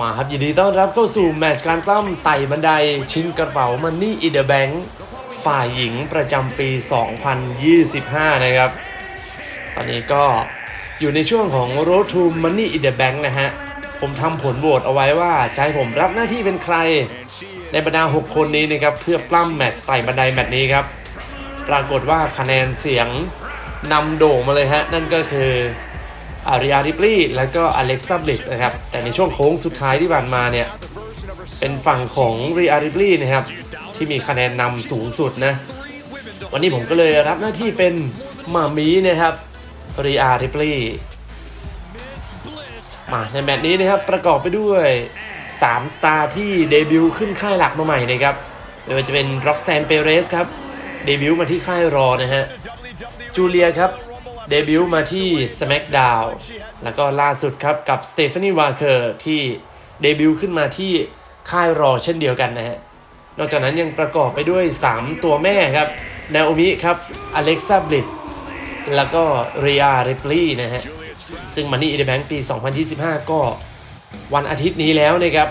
มาครับยินดีต้อนรับเข้าสู่แมตช์การปล้ำไต่บันไดชิงกระเป๋ามันนี่อีเดอ b แบงค์ฝ่ายหญิงประจำปี 2025 นะครับ ตอนนี้ก็อยู่ในช่วงของ Road to Money in the Bank นะฮะ ผมทำผลโหวตเอาไว้ว่าให้ผมรับหน้าที่เป็นใคร ในบรรดา 6 คนนี้นะครับ เพื่อปล้ำแมตช์ไต่บันไดแมตช์นี้ครับ ปรากฏว่าคะแนนเสียงนำโด่งมาเลยฮะ นั่นก็คือ อาริอาริปลีแล้วก็อเล็กซับลิสนะครับ แต่ในช่วงโค้งสุดท้ายที่ผ่านมาเนี่ย เป็นฝั่งของริอาริปลีนะครับ ที่มีคะแนนนำสูงสุดนะ วันนี้ผมก็เลยรับหน้าที่เป็นหมามีนะครับริอาริปลีมาในแมตช์นี้นะครับประกอบไปด้วย3สตาร์ที่เดบิวต์ขึ้นค่ายหลักมาใหม่นะครับไม่ว่าจะเป็นร็อกแซนเปเรสครับ เดบิวต์มาที่ค่ายรอนะฮะจูเลียครับ เดบิวต์มาที่ SmackDown แล้วก็ล่าสุดครับกับสเตฟานีวาร์เคอร์ที่เดบิวต์ขึ้นมาที่ค่ายรอเช่นเดียวกันนะฮะ นอกจากนั้นยังประกอบไปด้วย 3 ตัวแม่ครับนาโอมิครับอเล็กซ่าบลิสแล้วก็เรียริปลีนะฮะ ซึ่งมันนี่อีเดแบงปี 2025 ก็วันอาทิตย์นี้แล้วนะครับ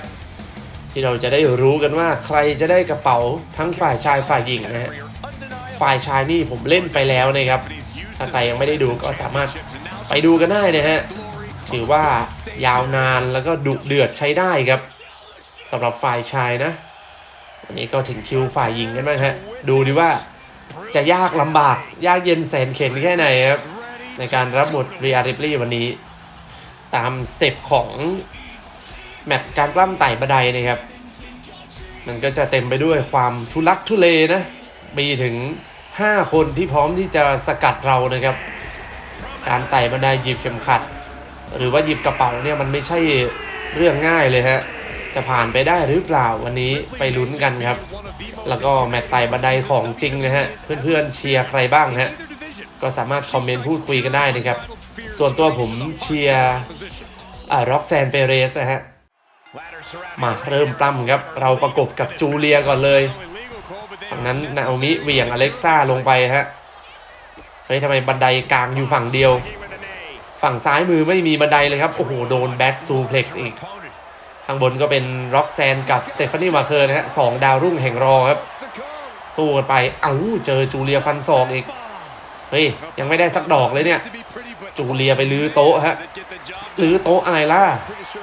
ที่เราจะได้รู้กันว่าใครจะได้กระเป๋าทั้งฝ่ายชายฝ่ายหญิงนะฮะ ฝ่ายชายนี่ผมเล่นไปแล้วนะครับ ถ้าใครยังไม่ได้ดูก็สามารถไปดูกันได้นะฮะ ถือว่ายาวนานแล้วก็ดุเดือดใช้ได้ครับสำหรับฝ่ายชายนะ วันนี้ก็ถึงคิวฝ่ายหญิงกันบ้างฮะ ดูดิว่าจะยากลำบากยากเย็นแสนเข็นแค่ไหนครับ ในการรับบทเรียริปลี่วันนี้ ตามสเต็ปของแมตช์การกล้ำไต่บันไดนะครับ มันก็จะเต็มไปด้วยความทุลักทุเลนะมีถึง 5 คนที่พร้อมที่จะสกัดเรานะครับ การไต่บันไดหยิบเข็มขัด หรือว่าหยิบกระเป๋าเนี่ยมันไม่ใช่เรื่องง่ายเลยฮะจะผ่านไปได้หรือเปล่าวันนี้ไปลุ้นกันครับ แล้วก็แมตช์ไต่บันไดของจริงนะฮะเพื่อนๆเชียร์ใครบ้างฮะก็สามารถคอมเมนต์พูดคุยกันได้นะครับ ส่วนตัวผมเชียร์อ่าร็อกแซนเปเรสนะฮะมาเริ่มปล้ำครับ เราประกบกับจูเลียก่อนเลย นั้นนาโอมิเวียงอเล็กซ่าลงไปฮะเฮ้ยทำไมบันไดกลางอยู่ฝั่งเดียว ฝั่งซ้ายมือไม่มีบันไดเลยครับ โอ้โห โดนแบ็กซูเพล็กซ์อีก ข้างบนก็เป็นร็อกแซนกับสเตฟานีมาเคอร์นะฮะสองดาวรุ่งแห่งรอครับ สู้กันไป เอ้า เจอจูเลียฟันศอกอีก เฮ้ย ยังไม่ได้สักดอกเลยเนี่ย จูเลียไปลื้อโต๊ะฮะ ลื้อโต๊ะอะไรล่ะ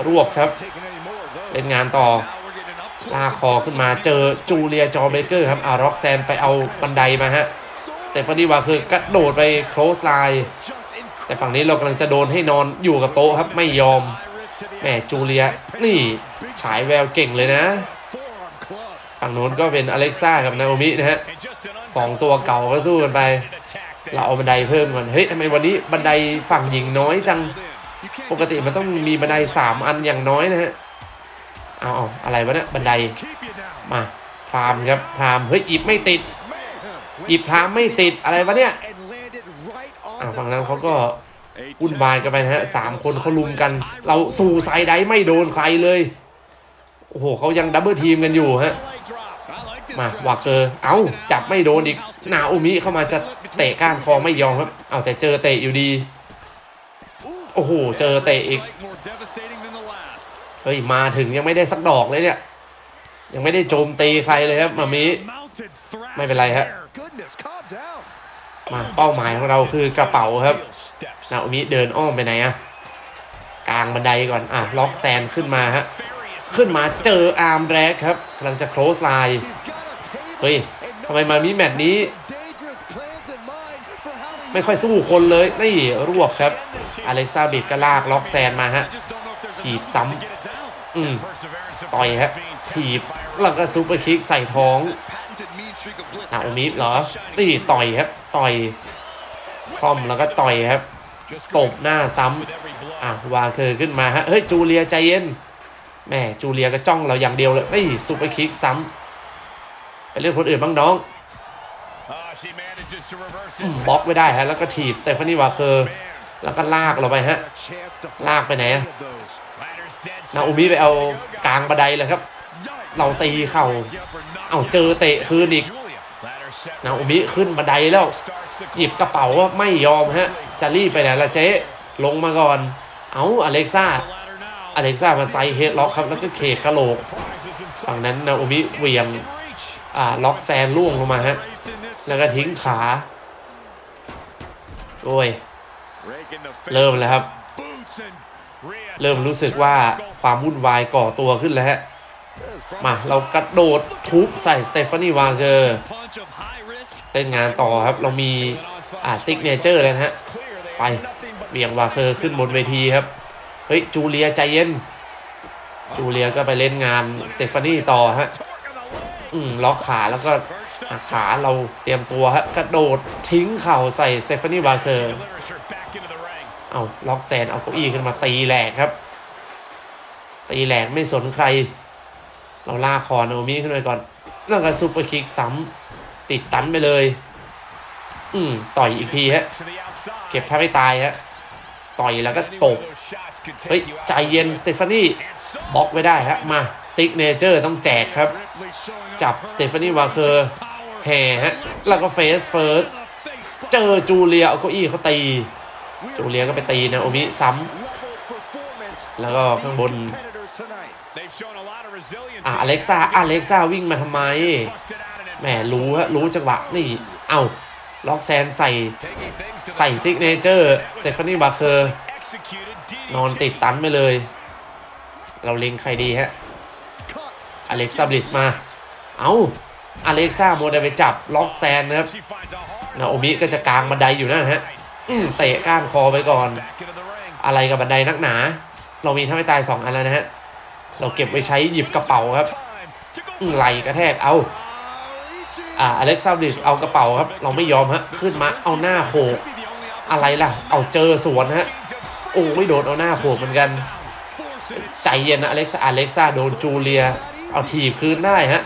รวบครับ เล่นงานต่อ ลากคอขึ้นมาเจอจูเลียจอเบเกอร์ครับอาร็อกแซนไปเอาบันไดมาฮะสเตฟานีวาคือกระโดดไปโคลสไลน์แต่ฝั่งนี้เรากำลังจะโดนให้นอนอยู่กับโต๊ะครับไม่ยอมแหมจูเลียนี่ฉายแววเก่งเลยนะ ฝั่งโน้นก็เป็นอเล็กซ่ากับนาโอมินะฮะสองตัวเก่าก็สู้กันไป เราเอาบันไดเพิ่มก่อนเฮ้ยทำไมวันนี้บันไดฝั่งหญิงน้อยจัง ปกติมันต้องมีบันไดสามอันอย่างน้อยนะฮะ เอาเอาอะไรวะเนี่ยบันไดมาพรามครับพรามเฮ้ยหยิบไม่ติดหยิบพรามไม่ติดอะไรวะเนี่ยอ่าฝั่งนั้นเขาก็วุ่นวายกันไปนะฮะสามคนเขาลุมกัน เราสู่ไซด์ไดไม่โดนใครเลย โอ้โหเขายังดับเบิลทีมกันอยู่ฮะมาวาเกอร์เอาจับไม่โดนอีกนาโอมิเข้ามาจะเตะก้านคอไม่ยอมครับ เอาแต่เจอเตะอยู่ดี โอ้โห เจอเตะอีก เฮ้ย มาถึงยังไม่ได้สักดอกเลยเนี่ย ยังไม่ได้โจมตีใครเลยครับมามิไม่เป็นไรฮะมาเป้าหมายของเราคือกระเป๋าครับ นาโอมิเดินอ้อมไปไหนอะกลางบันไดก่อน อะ ล็อกแซนขึ้นมาฮะ ขึ้นมาเจออาร์มแรกครับกำลังจะโคลสไลน์เฮ้ยทำไมมามิแมตช์นี้ ไม่ค่อยสู้คนเลย นี่รวบครับ อเล็กซาบิดก็ลากล็อกแซนมาฮะถีบซ้ำ อืมต่อยฮะถีบแล้วก็ซูเปอร์คิกใส่ท้องนาโอมิเหรอนี่ต่อยครับ ต่อยคล่อมแล้วก็ต่อยครับตบหน้าซ้ำอะวาเคอร์ขึ้นมาฮะเฮ้ยจูเลียใจเย็นแม่จูเลียก็จ้องเราอย่างเดียวเลยนี่ซูเปอร์คิกซ้ำไปเล่นคนอื่นบ้างน้องอบล็อกไม่ได้ฮะแล้วก็ถีบสเตฟานีวาเคอร์แล้วก็ลากเราไปฮะ ลากไปไหนอะ นาโอมิไปเอากลางบันไดเลยครับ เราตีเข่าเอาเจอเตะคืนอีกนาโอมิขึ้นบันไดแล้ว หยิบกระเป๋าไม่ยอมฮะ จะรีบไปไหนละเจ๊ลงมาก่อน เอาอเล็กซ่า อเล็กซ่ามาไซด์เฮดล็อกครับ แล้วก็เคกระโหลก ฝั่งนั้นนาโอมิเวียงอ่าล็อกแซนล่วงลงมาฮะ แล้วก็ทิ้งขา โอ้ย เริ่มแล้วครับ เริ่มรู้สึกว่าความวุ่นวายก่อตัวขึ้นแล้วฮะ มาเรากระโดดทุบใส่สเตฟานีวาเกอร์เล่นงานต่อครับ เรามีอ่าซิกเนเจอร์แล้วนะฮะ ไปเบี่ยงวาเคอร์ขึ้นบนเวทีครับ เฮ้ย จูเลียใจเย็น จูเลียก็ไปเล่นงานสเตฟานีต่อฮะ อืมล็อกขาแล้วก็ขาเราเตรียมตัวฮะ กระโดดทิ้งเข่าใส่สเตฟานีวาเคอร์ เอาล็อกแซนเอาเก้าอี้ขึ้นมาตีแหลกครับ ตีแหลกไม่สนใคร เราลากคอนาโอมิขึ้นไปก่อนแล้วก็ซูเปอร์คิกซ้ำติดตันไปเลย อืมต่อยอีกทีฮะ เก็บแทบไม่ตายฮะ ต่อยแล้วก็ตบ เฮ้ย ใจเย็นสเตฟานี่บล็อกไว้ได้ฮะ มาซิกเนเจอร์ต้องแจกครับ จับสเตฟานี่วาเคอร์แห่ฮะ แล้วก็เฟสเฟิร์ส เจอจูเลียเอาเก้าอี้เขาตี จูเลียก็ไปตีนาโอมิซ้ำแล้วก็ข้างบนอะอเล็กซ่าอเล็กซ่าวิ่งมาทำไมแหมรู้ฮะรู้จังหวะนี่ เอ้าล็อกแซนใส่ใส่ซิกเนเจอร์สเตฟานีบาเคอร์นอนติดตันไปเลย เราเล็งใครดีฮะอเล็กซ่าบลิสมา เอ้าอเล็กซ่าโมเดลไปจับล็อกแซนนะครับนาโอมิก็จะกลางบันไดอยู่นั่นฮะอืม เตะก้านคอไปก่อน อะไรกับบันไดนักหนา เรามีท่าไม่ตายสองอันแล้วนะฮะ เราเก็บไว้ใช้หยิบกระเป๋าครับไหลกระแทกเอาอ่าอเล็กซานดิสเอากระเป๋าครับ เราไม่ยอมฮะ ขึ้นมาเอาหน้าโขกอะไรล่ะ เอาเจอสวนฮะ โอ้ไม่โดนเอาหน้าโขกเหมือนกัน ใจเย็นนะอเล็กซ่าอเล็กซ่าโดนจูเลีย เอาถีบคืนได้ฮะ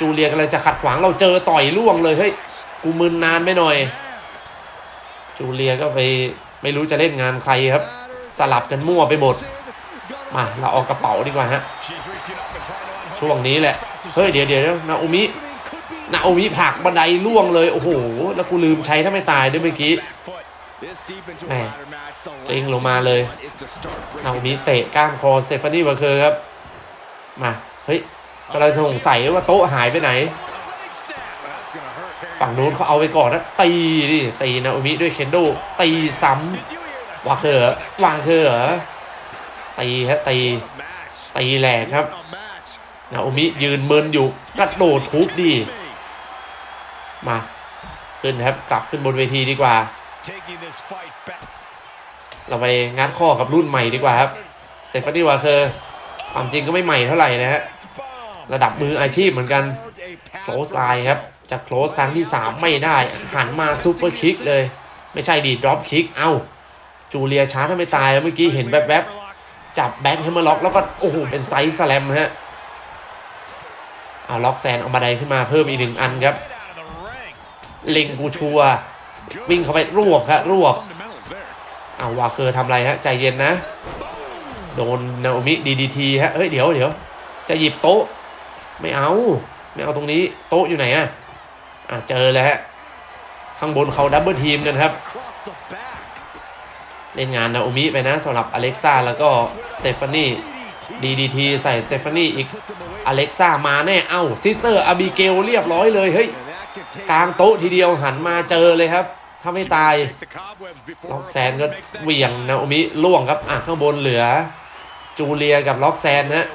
จูเลียกำลังจะขัดขวางเราเจอต่อยล่วงเลยเฮ้ยกูมึนนานไปหน่อย จูเลียก็ไปไม่รู้จะเล่นงานใครครับ สลับกันมั่วไปหมด มาเราเอากระเป๋าดีกว่าฮะ ช่วงนี้แหละ เฮ้ยเดี๋ยวเดี๋ยวนาโอมินาโอมิผักบันไดล่วงเลย โอ้โห แล้วกูลืมใช้ถ้าไม่ตายด้วยเมื่อกี้แหมกลิ้งลงมาเลยนาโอมิเตะก้านคอสเตฟานีบาเคอร์ครับ มา เฮ้ยกำลังสงสัยว่าโต๊ะหายไปไหน ฝั่งนู้นเขาเอาไปก่อนนะตีดิตีนาโอมิด้วยเคนโดตีซ้ำวาเคอร์เหรอวาเคอร์เหรอตีฮะตีตีแหลกครับนาโอมิยืนเมินอยู่กระโดดทุบดี มาขึ้นครับกลับขึ้นบนเวทีดีกว่า เราไปงัดข้อกับรุ่นใหม่ดีกว่าครับเตฟานีวาเคอร์ความจริงก็ไม่ใหม่เท่าไหร่นะฮะระดับมืออาชีพเหมือนกันโคลสไลครับ จะโคลสครั้งที่ 3 ไม่ได้ หันมาซูเปอร์คิกเลย ไม่ใช่ดีดรอปคิก เอ้า จูเลียช้าถ้าไม่ตาย เมื่อกี้เห็นแวบๆ จับแบ็คแฮมเมอร์ล็อก แล้วก็ โอ้โห เป็นไซส์สแลมฮะ เอาล็อกแซนเอามาไดขึ้นมาเพิ่มอีกหนึ่งอันครับ เล็งกูชัว วิ่งเข้าไปรวบครับรวบ เอาวาเคอร์ทำอะไรฮะ ใจเย็นนะ โดนนาโอมิดีดีทีฮะ เฮ้ยเดี๋ยวเดี๋ยวจะหยิบโต๊ะ ไม่เอา ไม่เอาตรงนี้ โต๊ะอยู่ไหนอะ อะเจอแล้วฮะข้างบนเขาดับเบิลทีมกันครับเล่นงานนาโอมิไปนะสำหรับอเล็กซ่าแล้วก็สเตฟานีดีดีทีใส่สเตฟานีอีกอเล็กซ่ามาแน่ เอ้าซิสเตอร์อาบิเกลเรียบร้อยเลยเฮ้ยกลางโต๊ะทีเดียวหันมาเจอเลยครับ ถ้าไม่ตายล็อกแซนก็เหวี่ยงนาโอมิล่วงครับ อะข้างบนเหลือ จูเลียกับล็อกแซนนะ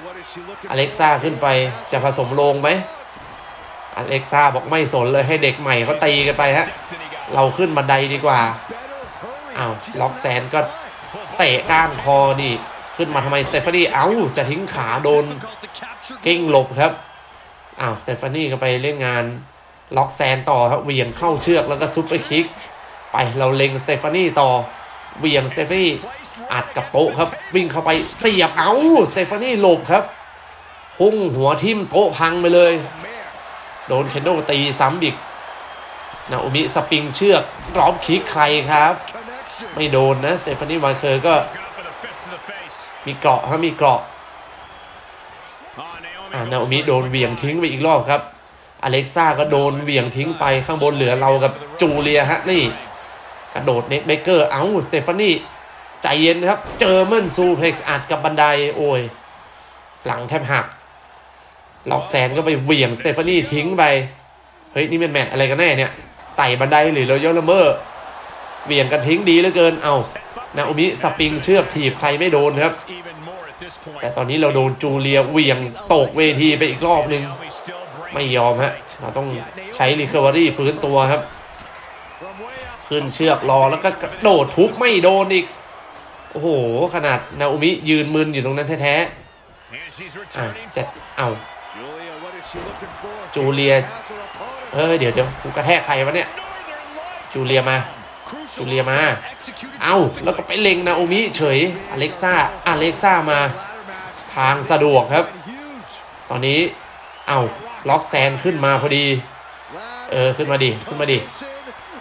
อเล็กซ่าขึ้นไปจะผสมลงไหม อเล็กซ่าบอกไม่สนเลยให้เด็กใหม่เขาตีกันไปฮะ เราขึ้นบันไดดีกว่าอ้าวล็อกแซนก็เตะก้านคอนี่ ขึ้นมาทำไมสเตฟานีเอ้าจะทิ้งขาโดนกิ้งหลบครับอ้าวสเตฟานีก็ไปเล่นงานล็อกแซนต่อครับเหวี่ยงเข้าเชือกแล้วก็ซุปเปอร์คิก ไปเราเล็งสเตฟานีต่อเหวี่ยงสเตฟานีอัดกับโต๊ะครับวิ่งเข้าไปเสียบเอ้าสเตฟานีหลบครับ พุ่งหัวทิ่มโต๊ะพังไปเลย โดนเคนโดตีซ้ำอีกนาโอมิสปริงเชือกรอบคิกใครครับ ไม่โดนนะสเตฟานีวาเคอร์ก็ มีเกราะฮะมีเกราะอ่านาโอมิโดนเหวี่ยงทิ้งไปอีกรอบครับ อเล็กซ่าก็โดนเหวี่ยงทิ้งไปข้างบนเหลือเรากับจูเลียฮะนี่ กระโดดเน็ตเบเกอร์ เอ้าสเตฟานีใจเย็นครับ เจอเมินซูเพล็กซ์อัดกับบันไดโอ้ย หลังแทบหัก ล็อกแซนก็ไปเหวี่ยงสเตฟานี่ทิ้งไป เฮ้ย นี่เป็นแมตช์อะไรกันแน่เนี่ย ไต่บันไดหรือรอยลเมอร์เหวี่ยงกันทิ้งดีเหลือเกิน เอานาโอมิสปริงเชือกถีบใครไม่โดนครับ แต่ตอนนี้เราโดนจูเลียเหวี่ยงตกเวทีไปอีกรอบหนึ่งไม่ยอมฮะ เราต้องใช้รีค o เวอรี่ฟื้นตัวครับ ขึ้นเชือกรอแล้วก็กระโดดทุบไม่โดนอีก โอ้โห ขนาดนาโอมิยืนมึนอยู่ตรงนั้นแท้ๆอะจะเอา จูเลียเอ้ยเดี๋ยวเดี๋ยวกูกระแทกใครวะเนี่ย จูเลียมา จูเลียมา เอาแล้วก็ไปเล็งนาโอมิเฉย อเล็กซ่า อเล็กซ่ามา ทางสะดวกครับ ตอนนี้ เอาล็อกแซนขึ้นมาพอดี เออ ขึ้นมาดิ ขึ้นมาดิ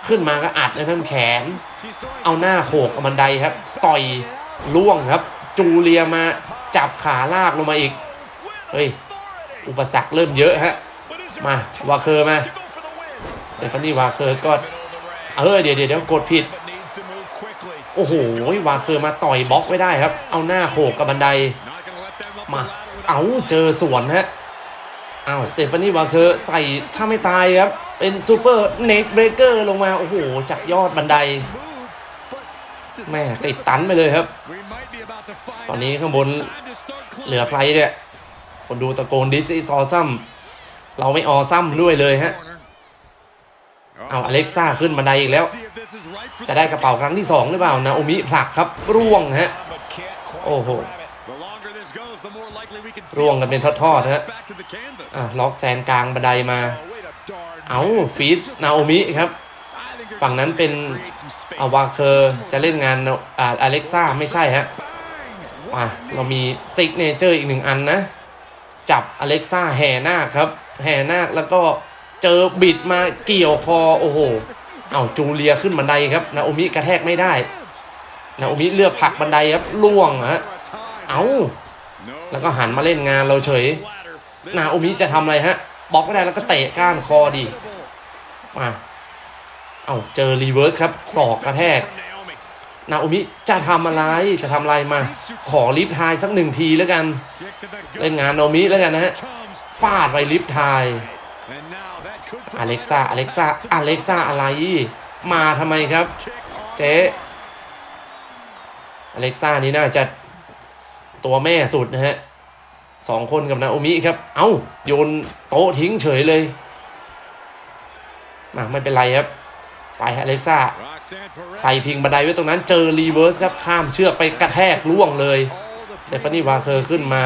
ขึ้นมาก็อัดแล้วนั่นแขน เอาหน้าโขกกับบันไดครับ ต่อยล่วงครับ จูเลียมาจับขาลากลงมาอีก เฮ้ย อุปสรรคเริ่มเยอะฮะ มาวาเคอร์มาสเตฟานี่วาเคอร์ก็เออเดี๋ยวเดี๋ยวกดผิด โอ้โหวาเคอร์มาต่อยบล็อกไม่ได้ครับ เอาหน้าโขกกับบันได มาเอาเจอสวนฮะเอาสเตฟานี่วาเคอร์ใส่ถ้าไม่ตายครับ เป็นซูเปอร์เน็กเบรกเกอร์ลงมา โอ้โหจากยอดบันไดแม่ติดตันไปเลยครับ ตอนนี้ข้างบนเหลือใครเนี่ย คนดูตะโกนดิส is ออซัมเราไม่ออซัมด้วยเลยฮะ เอาอเล็กซ่าขึ้นบันไดอีกแล้ว จะได้กระเป๋าครั้งที่ 2 หรือเปล่า นาโอมิผลักครับ ร่วงฮะ โอ้โห ร่วงกันเป็นทอดๆฮะอะล็อกแซนกลางบันไดมา เอาฟีดนาโอมิครับ ฝั่งนั้นเป็นอาวาเคอร์จะเล่นงานอ่าอเล็กซ่าไม่ใช่ฮะอะเรามีซิกเนเจอร์อีกหนึ่งอันนะ จับอเล็กซ่าแห่นาคครับ แห่นาคแล้วก็เจอบิดมาเกี่ยวคอโอ้โห เอาจูเลียขึ้นบันไดครับนาโอมิกระแทกไม่ได้นาโอมิเลือกผักบันไดครับล่วงฮะเอาแล้วก็หันมาเล่นงานเราเฉยนาโอมิจะทำอะไรฮะบล็อกไม่ได้แล้วก็เตะก้านคอดีมาเอาเจอรีเวิร์สครับศอกกระแทก นาโอมิจะทำอะไรจะทำอะไรมา ขอลิฟทายสักหนึ่งทีแล้วกัน เล่นงานนาโอมิแล้วกันนะฮะฟาดไปลิฟทายอเล็กซ่าอเล็กซ่าอเล็กซ่าอะไร มาทำไมครับ เจ๊อเล็กซ่านี่น่าจะตัวแม่สุดนะฮะสองคนกับนาโอมิครับ เอ้า โยนโต๊ะทิ้งเฉยเลยมาไม่เป็นไรครับ ไปฮะอเล็กซ่า ใส่พิงบันไดไว้ตรงนั้นเจอรีเวิร์สครับข้ามเชือกไปกระแทกล่วงเลยสเตฟานีวาเคอร์ขึ้นมา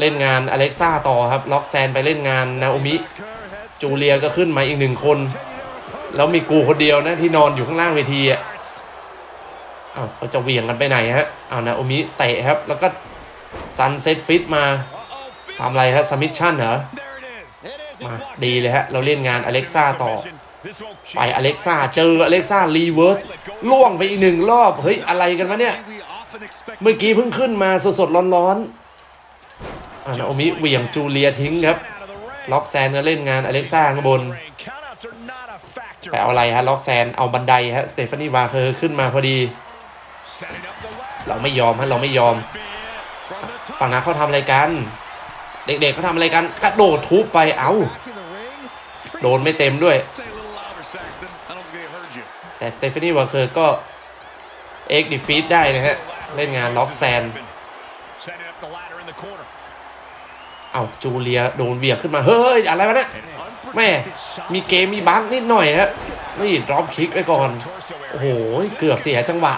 เล่นงานอเล็กซ่าต่อครับ ล็อกแซนไปเล่นงานนาโอมิ จูเลียก็ขึ้นมาอีกหนึ่งคน แล้วมีกูคนเดียวนะที่นอนอยู่ข้างล่างเวทีอะอ้าวเขาจะเหวี่ยงกันไปไหนฮะอ้าวนาโอมิเตะครับ แล้วก็ซันเซ็ตฟิตมาทำอะไรฮะสมิชชั่นเหรอมาดีเลยฮะ เราเล่นงานอเล็กซ่าต่อ ไปอเล็กซ่าเจออเล็กซ่ารีเวิร์สล่วงไปอีกหนึ่งรอบ เฮ้ย อะไรกันวะเนี่ย เมื่อกี้เพิ่งขึ้นมาสดๆร้อนๆอ่านาโอมิเหวี่ยงจูเลียทิ้งครับ ล็อกแซนก็เล่นงานอเล็กซ่าข้างบนไปเอาอะไรฮะล็อกแซนเอาบันไดฮะสเตฟานีวาเคอร์ขึ้นมาพอดี เราไม่ยอมฮะเราไม่ยอม ฝั่งนั้นเขาทำอะไรกัน เด็กๆเขาทำอะไรกันกระโดดทุบไปเอ้าโดนไม่เต็มด้วย แต่สเตฟานีวาเคอร์ก็เอ็กดิฟีดได้นะฮะ เล่นงานล็อกแซน เอาจูเลียโดนเบียกขึ้นมา เฮ้ย อะไรวะเนี่ยแม่มีเกมมีบั๊กนิดหน่อยฮะนี่ดรอปคิกไปก่อน โอ้โห เกือบเสียจังหวะ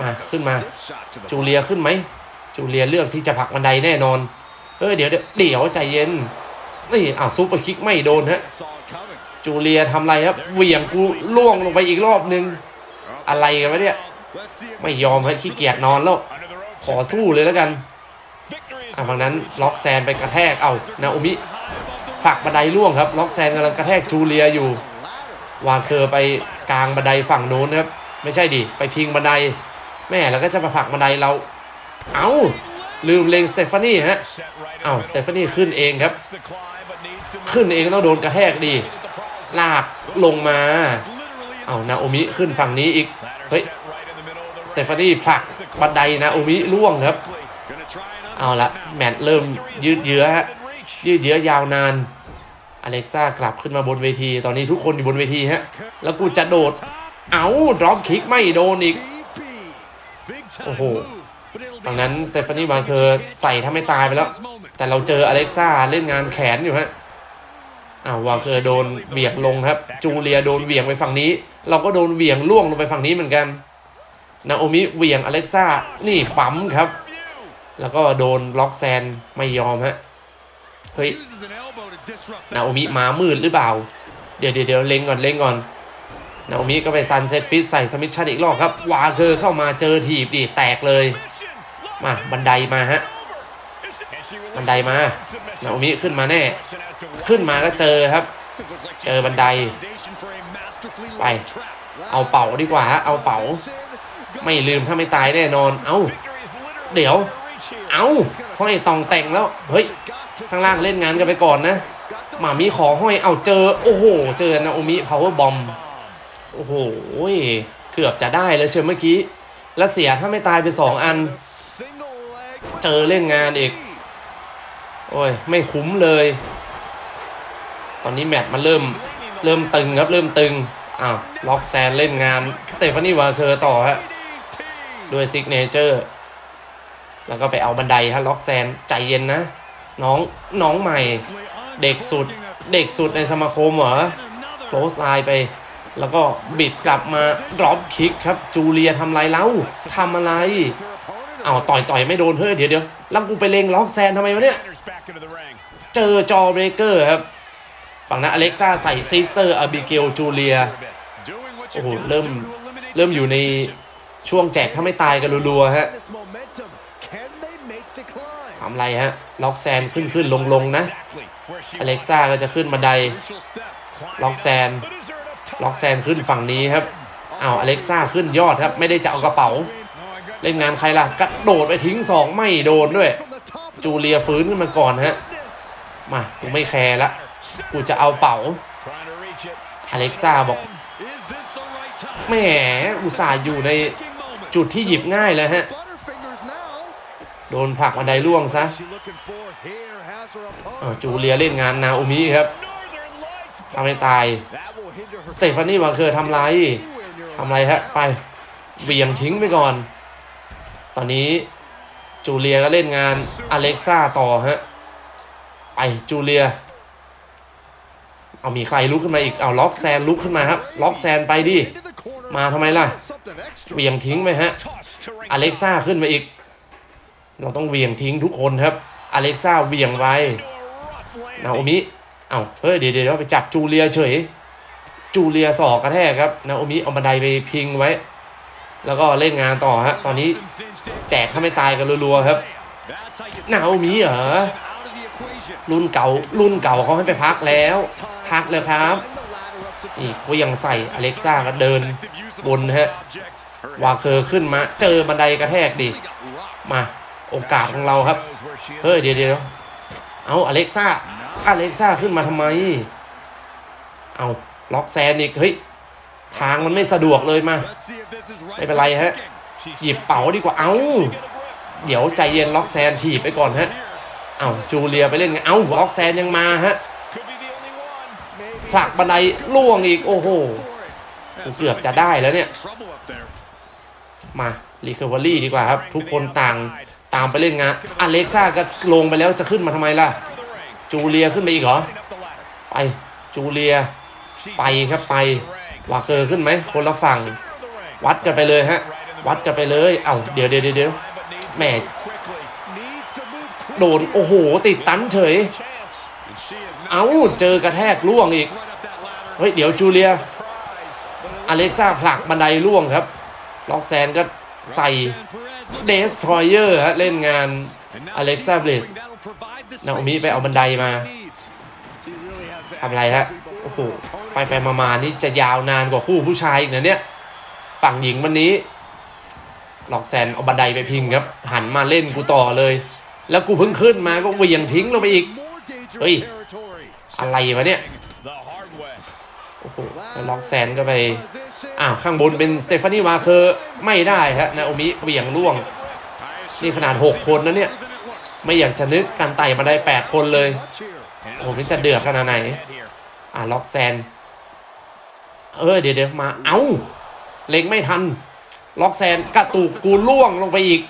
มาขึ้นมา จูเลียขึ้นไหม จูเลียเลือกที่จะผลักบันไดแน่นอนเฮ้ยเดี๋ยวเดี๋ยวเดี๋ยวใจเย็น นี่อะซูเปอร์คิกไม่โดนฮะ จูเลียทำอะไรครับเหวี่ยงกูล่วงลงไปอีกรอบนึง อะไรกันวะเนี่ย ไม่ยอมฮะขี้เกียจนอนแล้ว ขอสู้เลยแล้วกันอะฝั่งนั้นล็อกแซนไปกระแทก เอานาโอมิผลักบันไดล่วงครับ ล็อกแซนกำลังกระแทกจูเลียอยู่ วาเคอร์ไปกลางบันไดฝั่งโน้นครับ ไม่ใช่ดิ ไปพิงบันได แม่แล้วก็จะมาผลักบันไดเรา เอาลืมเลงสเตฟานี่ฮะ เอาสเตฟานี่ขึ้นเองครับ ขึ้นเองต้องโดนกระแทกดี ลากลงมา เอานาโอมิขึ้นฝั่งนี้อีก เฮ้ย สเตฟานีผลักบันไดนาโอมิล่วงครับ เอาละแมตช์เริ่มยืดเยื้อฮะ ยืดเยื้อยาวนาน อเล็กซ่ากลับขึ้นมาบนเวที ตอนนี้ทุกคนอยู่บนเวทีฮะ แล้วกูจะโดด เอาดรอปคิกไม่โดนอีก โอ้โห move, but it'll be ฝั่งนั้นสเตฟานีมาเคอร์ใส่ถ้าไม่ตายไปแล้ว แต่เราเจออเล็กซ่าเล่นงานแขนอยู่ฮะ อ้าววาเคอร์โดนเบี่ยงลงครับ จูเลียโดนเบี่ยงไปฝั่งนี้ เราก็โดนเบี่ยงล่วงลงไปฝั่งนี้เหมือนกัน นาโอมิเหวี่ยงอเล็กซ่า นี่ปั๊มครับ แล้วก็โดนล็อกแซนไม่ยอมฮะ เฮ้ย นาโอมิมามืดหรือเปล่า เดี๋ยวเดี๋ยวเล็งก่อนเล็งก่อน นาโอมิก็ไปซันเซ็ตฟิตใส่สมิธชันอีกรอบครับ วาเคอร์เข้ามาเจอถีบดิแตกเลย มาบันไดมาฮะ บันไดมา นาโอมิขึ้นมาแน่ ขึ้นมาก็เจอครับ เจอบันได ไป เอาเป่าดีกว่าฮะเอาเป่า ไม่ลืมถ้าไม่ตายแน่นอน เอาเดี๋ยว เอาห้อยตองแต่งแล้ว เฮ้ย ข้างล่างเล่นงานกันไปก่อนนะ หมามีขอห้อย เอาเจอ โอ้โห เจอนาโอมิพาวเวอร์บอม โอ้โห เกือบจะได้แล้วเชียวเมื่อกี้ แล้วเสียถ้าไม่ตายไปสองอัน เจอเล่นงานอีก โอ้ย ไม่คุ้มเลย ตอนนี้แมตช์มันเริ่มเริ่มตึงครับเริ่มตึงอ้าวล็อกแซนเล่นงานสเตฟานีวาเคอร์ต่อฮะด้วยซิกเนเจอร์แล้วก็ไปเอาบันไดฮะล็อกแซนใจเย็นนะ น้องน้องใหม่ เด็กสุดเด็กสุดในสมาคมเหรอโคลสไลน์ไป แล้วก็บิดกลับมาดรอปคิกครับ จูเลียทำไรเล่าทำอะไรเอาต่อยต่อยไม่โดนเฮ้ยเดี๋ยวเดี๋ยวแล้วกูไปเลงล็อกแซนทำไมวะเนี่ย เจอจอเบรเกอร์ครับ ฝั่งนั้นอเล็กซ่าใส่ซิสเตอร์อบิเกลจูเลียโอ้โหเริ่มเริ่มอยู่ในช่วงแจกถ้าไม่ตายกันรัวๆฮะทำไรฮะ ล็อกแซนขึ้นขึ้นลงลงนะ exactly where she อเล็กซ่าก็จะขึ้นบันได ล็อกแซน ล็อกแซนขึ้นฝั่งนี้ครับอ้าวอเล็กซ่าขึ้นยอดครับ ไม่ได้จะเอากระเป๋า เล่นงานใครล่ะ กระโดดไปทิ้งสองไม่โดนด้วย จูเลียฟื้นขึ้นมาก่อนฮะ มากูไม่แคร์ละ กูจะเอาเป๋าอเล็กซ่าบอกแหมอุตส่าห์อยู่ในจุดที่หยิบง่ายเลยฮะ โดนผักบันไดล่วงซะจูเลียเล่นงานนาโอมิครับทำให้ตาย สเตฟานีวาเคอร์ทำไรทำไรฮะ ไปเหวี่ยงทิ้งไปก่อน ตอนนี้จูเลียก็เล่นงานอเล็กซ่าต่อฮะ ไปจูเลีย เอามีใครลุกขึ้นมาอีก เอาล็อกแซนลุกขึ้นมาครับ ล็อกแซนไปดิ มาทำไมล่ะ เวียงทิ้งไปฮะ อเล็กซ่าขึ้นมาอีก เราต้องเวียงทิ้งทุกคนครับ อเล็กซ่าเวียงไปนาโอมิ เอ้าเฮ้ยเดี๋ยวเดี๋ยวไปจับจูเลียเฉย จูเลียสอกกระแทกครับ นาโอมิเอาบันไดไปพิงไว้ แล้วก็เล่นงานต่อฮะ ตอนนี้แจกถ้าไม่ตายกันรัวๆครับ นาโอมิเหรอ รุ่นเก่า รุ่นเก่าเขาให้ไปพักแล้ว พักเลยครับ นี่เขายังใส่อเล็กซ่าก็เดินบนฮะวาเคอร์ขึ้นมา เจอบันไดกระแทกดิมา โอกาสของเราครับ เฮ้ยเดี๋ยวเดี๋ยวเอาอเล็กซ่าอเล็กซ่าขึ้นมาทำไม เอาล็อกแซนอีก เฮ้ย ทางมันไม่สะดวกเลยมา ไม่เป็นไรฮะ หยิบเป๋าดีกว่า เอา เดี๋ยวใจเย็นล็อกแซนถีบไปก่อนฮะ เอาจูเลียไปเล่นไงเอาล็อกแซนยังมาฮะ could be the only one. ผลักบันไดล่วงอีก โอ้โหกูเกือบจะได้แล้วเนี่ย Trouble up there. มารีคอเวอรี่ดีกว่าครับ ทุกคนต่างตามไปเล่นงานอเล็กซ่าก็ลงไปแล้วจะขึ้นมาทำไมล่ะ The ring. จูเลียขึ้นไปอีกเหรอ Up the ladder. ไป จูเลีย She's ไปครับไป the ring. วาเคอร์ขึ้นไหมคนละฝั่ง The ring. วัดกันไปเลยฮะ วัดกันไปเลย เอ้าเดี๋ยวเดี๋ยวเดี๋ยวเดี๋ยว But needs to แหม่ โดน โอ้โห ติดตันเฉย เอ้าเจอกระแทกล่วงอีก เฮ้ย เดี๋ยวจูเลีย อเล็กซ่าผลักบันไดล่วงครับ ล็อกแซนก็ใส่เดสทรอยเออร์ฮะเล่นงานอเล็กซ่าเบลสนาโอมิไปเอาบันไดมาทำอะไรฮะ โอ้โห ไปไปมามานี่จะยาวนานกว่าคู่ผู้ชายอีกนะเนี่ย ฝั่งหญิงวันนี้ล็อกแซนเอาบันไดไปพิงครับ หันมาเล่นกูต่อเลย แล้วกูเพิ่งขึ้นมาก็เวี่ยงทิ้งลงไปอีก more dangerous Oi. territory. อะไรวะเนี่ย โอ้โหล็อกแซนก็ไป อ้าวข้างบนเป็นสเตฟานีวาเคอร์ไม่ได้ฮะนาโอมิเวี่ยงล่วง นี่ขนาด 6 คนนะเนี่ย ไม่อยากจะนึกการไต่มาได้ 8 คนเลย โอ้โหจะเดือดขนาดไหน อะล็อกแซน เออเดี๋ยวเดี๋ยวมา เอ้า เล็งไม่ทัน ล็อกแซนกระตุกกูล่วงลงไปอีก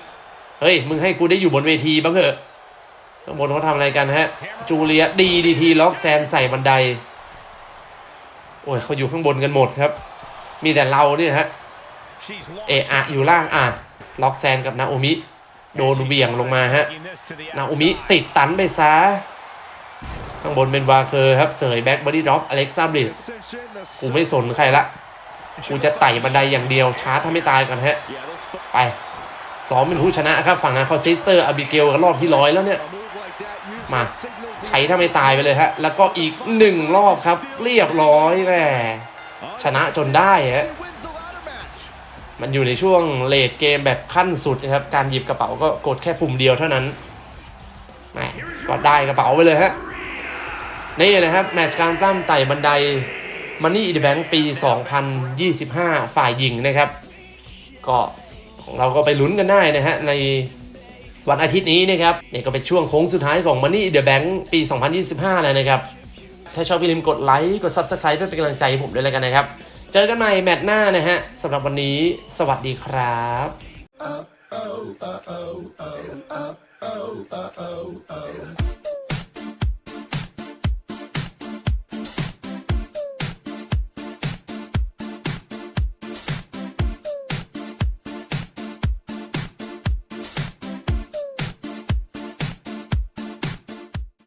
เฮ้ย มึงให้กูได้อยู่บนเวทีบ้างเถอะข้างบนเขาทำอะไรกันฮะ จูเลียดีดีทีล็อกแซนใส่บันได โอ้ยเขาอยู่ข้างบนกันหมดครับ มีแต่เราเนี่ยฮะ เอะอะอยู่ล่างอะ ล็อกแซนกับนาโอมิ โดนเบี่ยงลงมาฮะ นาโอมิติดตันไปซะข้างบนเป็นวาเคอร์ครับ เสยแบ็กบอดี้ดรอปอเล็กซ่าบลิสกูไม่สนใครละ กูจะไต่บันไดอย่างเดียวชาร์จถ้าไม่ตายก่อนฮะ ไป พร้อมเป็นผู้ชนะครับ ฝั่งนั้นเขาซิสเตอร์อบิเกลกันรอบที่ร้อยแล้วเนี่ย มาใช้ถ้าไม่ตายไปเลยฮะ แล้วก็อีกหนึ่งรอบครับ เรียบร้อยแหมชนะจนได้ฮะมันอยู่ในช่วงเลดเกมแบบขั้นสุดนะครับ การหยิบกระเป๋าก็กดแค่ปุ่มเดียวเท่านั้นแหมก็ได้กระเป๋าไปเลยฮะ นี่นะครับ แมตช์การปล้ำไต่บันไดมันนี่อีดแบงปี 2025 ฝ่ายหญิงนะครับ ก็ เราก็ไปลุ้นกันได้นะฮะในวันอาทิตย์นี้นะครับเนี่ยก็เป็นช่วงโค้งสุดท้ายของ Money the Bank ปี 2025 แล้วนะครับ ถ้าชอบอย่าลืมกดไลค์ กด Subscribe เพื่อเป็นกำลังใจให้ผมด้วยแล้วกันนะครับ เจอกันใหม่แมตช์หน้านะฮะสำหรับวันนี้ สวัสดีครับ oh, oh, oh, oh, oh, oh, oh.